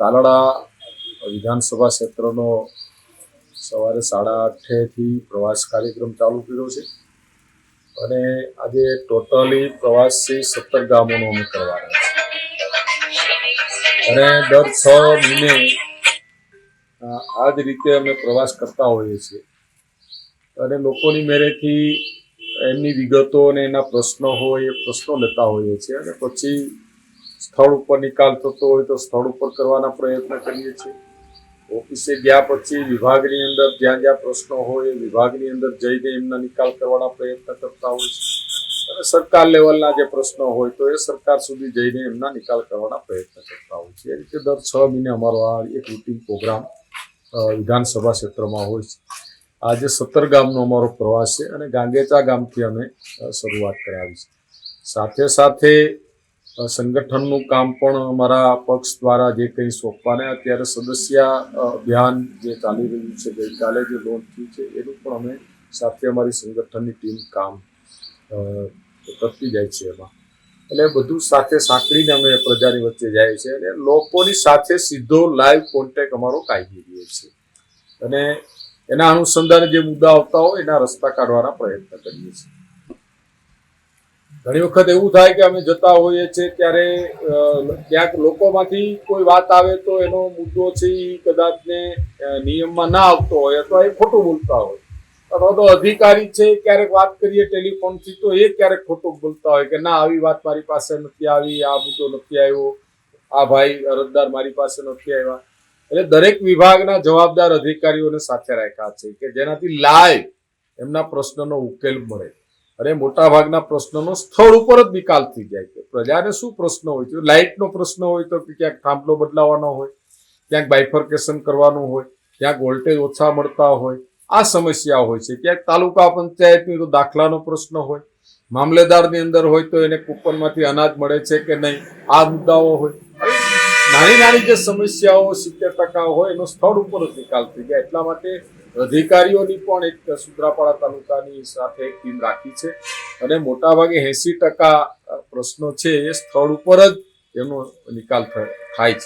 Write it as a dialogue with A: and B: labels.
A: તાલાળા વિધાનસભા ક્ષેત્રનો સવારે સાડા આઠેથી પ્રવાસ કાર્યક્રમ ચાલુ કર્યો છે. અને આજે ટોટલી પ્રવાસી સત્તર ગામોનો અમે કરવાના છે અને દર છ મહિને આ જ રીતે અમે પ્રવાસ કરતા હોઈએ છીએ. અને લોકોની મેરેથી એમની વિગતો અને એના પ્રશ્નો હોય એ પ્રશ્નો લેતા હોઈએ છીએ. અને પછી સ્થળ ઉપર નિકાલ થતો હોય તો સ્થળ ઉપર કરવાના પ્રયત્ન કરીએ છીએ. ઓફિસે ગયા પછી વિભાગની અંદર જ્યાં જ્યાં પ્રશ્નો હોય વિભાગની અંદર જઈને એમના નિકાલ કરવાના પ્રયત્ન કરતા હોય છે. અને સરકાર લેવલના જે પ્રશ્નો હોય તો એ સરકાર સુધી જઈને એમના નિકાલ કરવાના પ્રયત્ન કરતા હોય છે. એ રીતે દર છ મહિને અમારો આ એક રૂટીન પ્રોગ્રામ વિધાનસભા ક્ષેત્રમાં હોય છે. આજે સત્તર ગામનો અમારો પ્રવાસ છે અને ગાંગેચા ગામથી અમે શરૂઆત કરાવી છે. સાથે સાથે સંગઠનનું કામ પણ અમારા પક્ષ દ્વારા જે કંઈ સોંપવાને અત્યારે સદસ્ય અભિયાન જે ચાલી રહ્યું છે, ગઈકાલે જે લોન્ચ થયું છે, એનું પણ અમે સાથે અમારી સંગઠનની ટીમ કામ કરતી જાય છે એમાં. એટલે બધું સાથે સાંકળીને અમે પ્રજાની વચ્ચે જાય છે અને લોકોની સાથે સીધો લાઈવ કોન્ટેક્ટ અમારો કાયમી રહે છે. અને એના અનુસંધાને જે મુદ્દા આવતા હોય એના રસ્તા કાઢવાના પ્રયત્ન કરીએ છીએ. ઘણી વખત એવું થાય કે અમે જતા હોઈએ છીએ ત્યારે ક્યાંક લોકોમાંથી કોઈ વાત આવે તો એનો મુદ્દો છે એ કદાચને નિયમમાં ના આવતો હોય અથવા એ ખોટું બોલતા હોય. અથવા તો અધિકારી છે ક્યારેક વાત કરીએ, ટેલિફોનથી તો એ ક્યારેક ખોટું બોલતા હોય કે ના, આવી વાત મારી પાસે નથી આવી, આ મુદ્દો નથી આવ્યો, આ ભાઈ અરજદાર મારી પાસે નથી આવ્યા. એટલે દરેક વિભાગના જવાબદાર અધિકારીઓને સાથે રાખ્યા છે કે જેનાથી લાઈવ એમના પ્રશ્નનો ઉકેલ મળે. અને મોટાભાગના પ્રશ્નોનો સ્થળ ઉપર જ નિકાલ થઈ જાય કે પ્રજાને શું પ્રશ્ન હોય છે? લાઇટનો પ્રશ્ન હોય તો ક્યાંક થાંભલો બદલાવાનો હોય, ક્યાંક બાયફર્કેશન કરવાનું હોય, ક્યાંક વોલ્ટેજ ઓછા મળતા હોય. આ સમસ્યા હોય છે. ક્યાંક તાલુકા પંચાયતની તો દાખલાનો પ્રશ્ન હોય, મામલેદારની અંદર હોય તો એને કૂપનમાંથી અનાજ મળે છે કે નહીં, આ મુદ્દાઓ હોય. નાની નાની જે સમસ્યાઓ સિત્તેર ટકા હોય એનો સ્થળ ઉપર જ નિકાલ થઈ જાય. એટલા માટે અધિકારીઓની પણ એક સુત્રાપાડા તાલુકાની સાથે એક ટીમ રાખી છે અને મોટાભાગે એંસી ટકા પ્રશ્નો છે એ સ્થળ ઉપર જ એનો નિકાલ થાય છે.